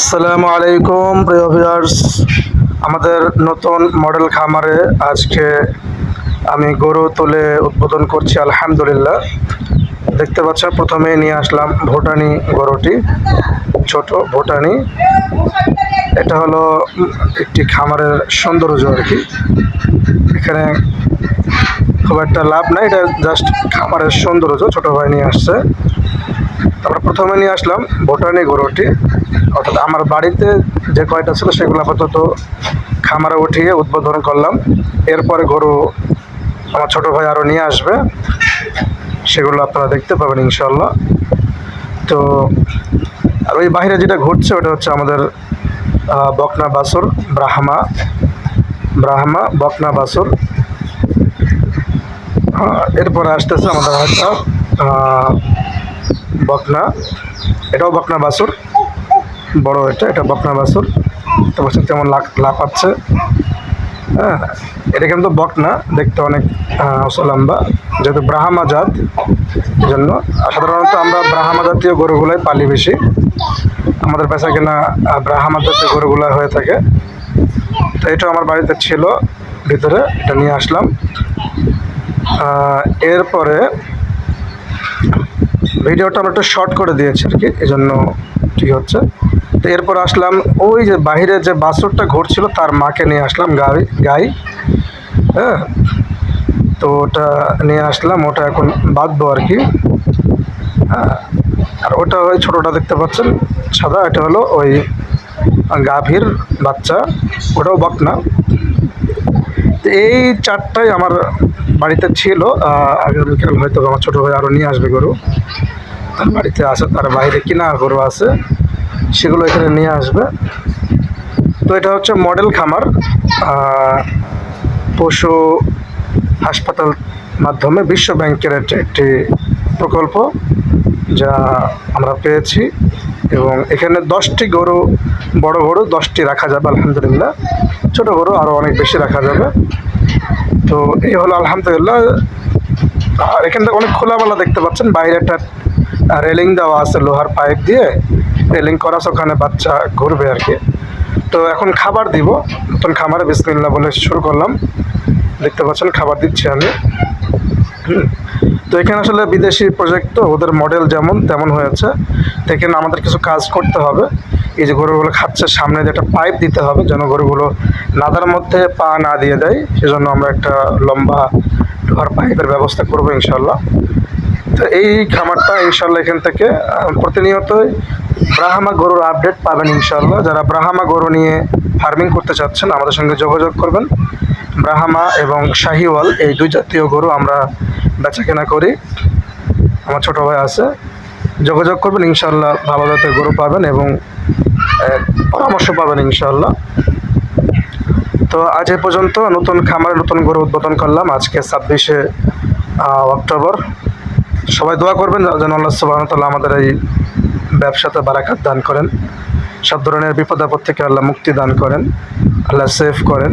আসসালামু আলাইকুম, প্রিয় ভিউয়ার্স আমাদের নতুন মডেল খামারে আজকে আমি গরু তুলে উদ্বোধন করছি, আলহামদুলিল্লাহ। দেখতে পাচ্ছ প্রথমে নিয়ে আসলাম ভুটানি গরুটি, ছোট ভুটানি। এটা হলো একটি খামারের সৌন্দর্য আর কি। এখানে খুব একটা লাভ নাই, এটা জাস্ট খামারের সৌন্দর্য, ছোট ভাই নিয়ে আসছে। তারপর প্রথমে নিয়ে আসলাম ভুটানি গরুটি। অর্থাৎ আমার বাড়িতে যে কয়টা ছিল সেগুলো আপাতত খামারে উঠিয়ে উদ্বোধন করলাম। এরপরে গরু আমার ছোটো ভাই আরও নিয়ে আসবে। সেগুলো আপনারা দেখতে পাবেন ইনশাল্লাহ তো, আর ওই বাইরে যেটা ঘুরছে ওটা হচ্ছে আমাদের বকনা বাসুর ব্রাহ্মা। ব্রাহ্মা, বকনা বাসুর এরপরে আসতেছে আমাদের হয়তো বকনা। এটাও বকনা বাসুর বড় এটা এটা বকনা বাসুর তো বছর তেমন লাফ- লাফাচ্ছে। হ্যাঁ এটা কিন্তু বকনা, দেখতে অনেক লম্বা যেহেতু ব্রাহ্মা জাত জন্য সাধারণত আমরা ব্রাহ্মা জাতীয় গরুগুলাই পালি বেশি। আমাদের পেশা কেনা ব্রাহ্মা জাতীয় গরুগুলো হয়ে থাকে। তো এটা আমার বাড়িতে ছিল, ভিতরে এটা নিয়ে আসলাম। এরপরে ভিডিওটা আমরা একটু শর্ট করে দিয়েছি আর কি এই জন্য ঠিক হচ্ছে। তো এরপর আসলাম, ওই যে বাইরে যে বাছুরটা ঘুরছিল, তার মাকে নিয়ে আসলাম, গাই গাই হ্যাঁ? তো ওটা নিয়ে আসলাম, ওটা এখন বাঁধবো আর কি। হ্যাঁ আর ওটা ওই ছোটোটা দেখতে পাচ্ছেন, সাদা, এটা হলো ওই গাভীর বাচ্চা, ওটাও বকনা তো এই চারটাই আমার বাড়িতে ছিল। আগামীকাল হয়তো আমার ছোটো ভাই আরও নিয়ে আসবে গরু। তার বাড়িতে আছে, তার বাইরে কিনা গরু আছে, সেগুলো এখানে নিয়ে আসবে। তো এটা হচ্ছে মডেল খামার। পশু হাসপাতাল মাধ্যমে বিশ্ব ব্যাংকের একটি প্রকল্প যা আমরা পেয়েছি। এবং এখানে দশটি গরু, বড় গরু দশটি রাখা যাবে, আলহামদুলিল্লাহ। ছোট গরু আরও অনেক বেশি রাখা যাবে। তো এই হলো আলহামদুলিল্লাহ। আর এখান থেকে অনেক খোলামেলা দেখতে পাচ্ছেন বাইরে একটা রেলিং দেওয়া আছে লোহার পাইপ দিয়ে। রেলিং করা ওখানে বাচ্চা ঘুরবে আর কি। তো এখন খাবার দিব, নতুন খামারে বিসমিল্লা বলে শুরু করলাম। দেখতে পাচ্ছেন, খাবার দিচ্ছি আমি। তো এখানে আসলে বিদেশি প্রজেক্ট তো, ওদের মডেল যেমন তেমন হয়েছে। তো এখানে আমাদের কিছু কাজ করতে হবে। এই যে গরুগুলো খাচ্ছে, সামনে একটা পাইপ দিতে হবে যেন গরুগুলো নাদার মধ্যে পা না দিয়ে দেয়। সেজন্য আমরা একটা লম্বা লোহার পাইপের ব্যবস্থা করব ইনশাল্লাহ তো এই খামারটা ইনশাল্লাহ এখান থেকে প্রতিনিয়তই ব্রাহ্মা গরুর আপডেট পাবেন ইনশাল্লাহ যারা ব্রাহ্মা গরু নিয়ে ফার্মিং করতে চাচ্ছেন, আমাদের সঙ্গে যোগাযোগ করবেন। ব্রাহ্মা এবং শাহিওয়াল, এই দুই জাতীয় গরু আমরা বেচা কেনা করি। আমার ছোটো ভাই আছে। যোগাযোগ করবেন ইনশাল্লাহ ভালো জাতের গরু পাবেন এবং পরামর্শ পাবেন ইনশাল্লাহ তো আজ এ পর্যন্ত নতুন খামারে নতুন গরু উদ্বোধন করলাম। আজকে ছাব্বিশে অক্টোবর। সবাই দোয়া করবেন যেন আল্লাহ সুবাহ তাল্লাহ আমাদের এই ব্যবসাতে বারাকাত দান করেন। সব ধরনের বিপদ আপদ থেকে আল্লাহ মুক্তি দান করেন, আল্লাহ সেফ করেন।